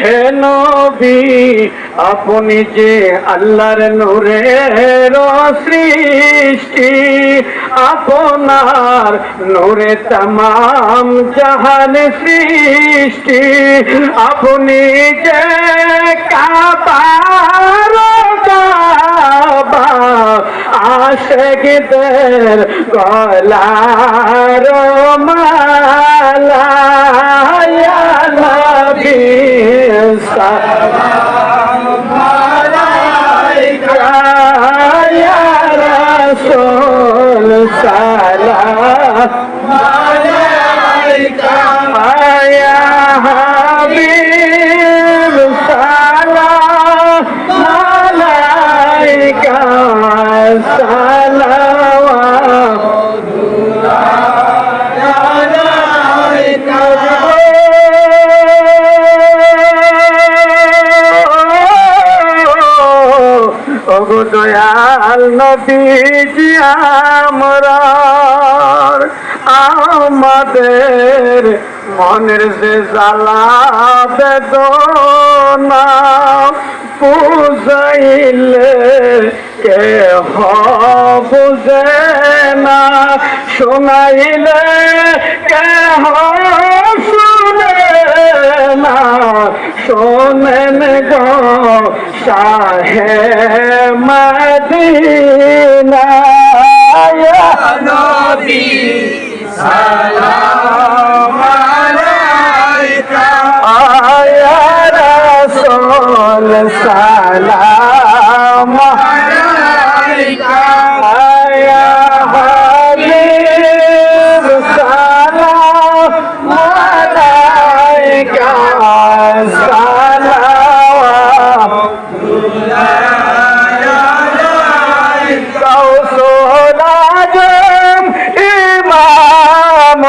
হে নবী, আপনি যে আল্লাহর নূরের সৃষ্টি, আপনার নূরে তমাম জাহান সৃষ্টি, আপনি যে কাবার কাবা, আশেকদের গলার মালা রাসূল সালাম ওগো দয়াল নবীজি আমরা আমাদের মনের যে জ্বালা বেদনা বুঝাইলে কে বুঝে না, শোনাইলে কে শুনে না, শোনেন গো শাহে মদিনা নবী সালাম আলাইকা আয়া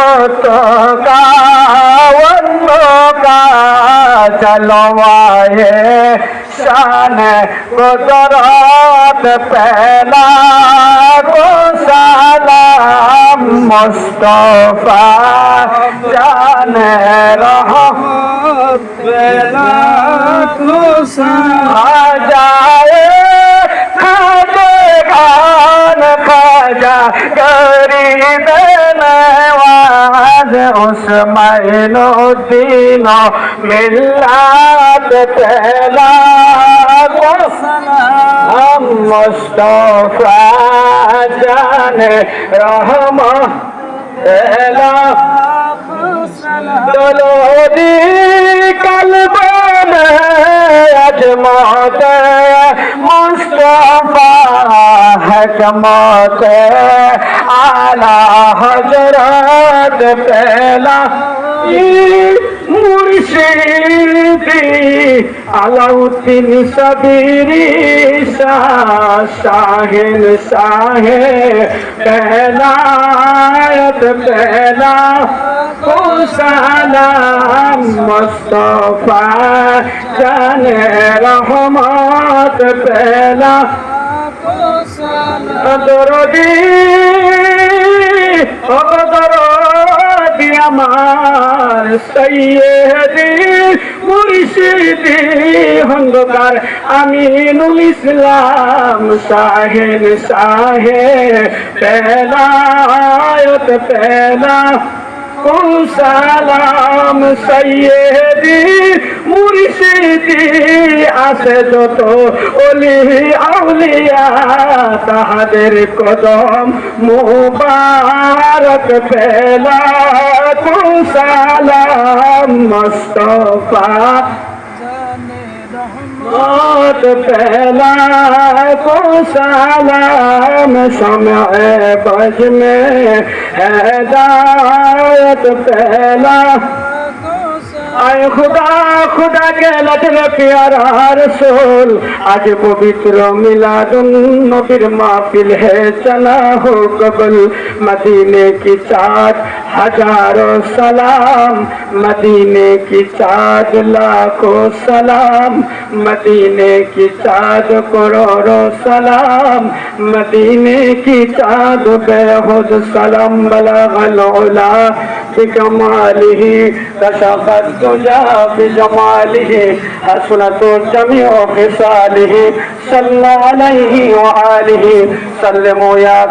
ইমামত কাওয়ান্ন কা চলওয়ায়ে শান কুদরত পেলা কো সালাম মুস্তফা জান রহমত পেলা কো উসমাইনুদ্দিন মিল্লাত তেলা মুস্তফা জান রহমত তেলা। দলোদি কলবন আজমত মুস্তফা হকমত আলা হজরত পেলা মুর্শিদি আলাউদ্দিন সবিরি শাহিন শাহে পেলায়ত পেলা ও সালাম মুস্তফা জানে রহমত পেলা দরদি দরদি আমার সৈয়দি, মুর্শিদি হন্দকার আমিনুল ইসলাম সাহেন সাহে পেলায়ত পেলা। ও সালাম সৈয়দি আছে যত অলি আউলিয়া তাহাদের কদম মুবারক পেলা সালাম মস্তফা موت پہلا کو سلام سمع بج میں پہلا আয় খুদা খুদা গেলাত পিয়ারা রসুল আজ পবিত্র মিলাদুন নবীর মাহফিল হে, চলা হো কবল। মদিনে কি চাঁদ? হাজারো সালাম। মদিনে কি চাঁদ? লাখো সালাম। মদিনে কি চাঁদ? করোড়ো সালাম। মদিনে কি চাঁদ? বেহদ সালাম বলা بکماله کشفت دجا بجماله حسنت جمعی و خسالی الجميع خصاله صلى عليه وآله سلموا یا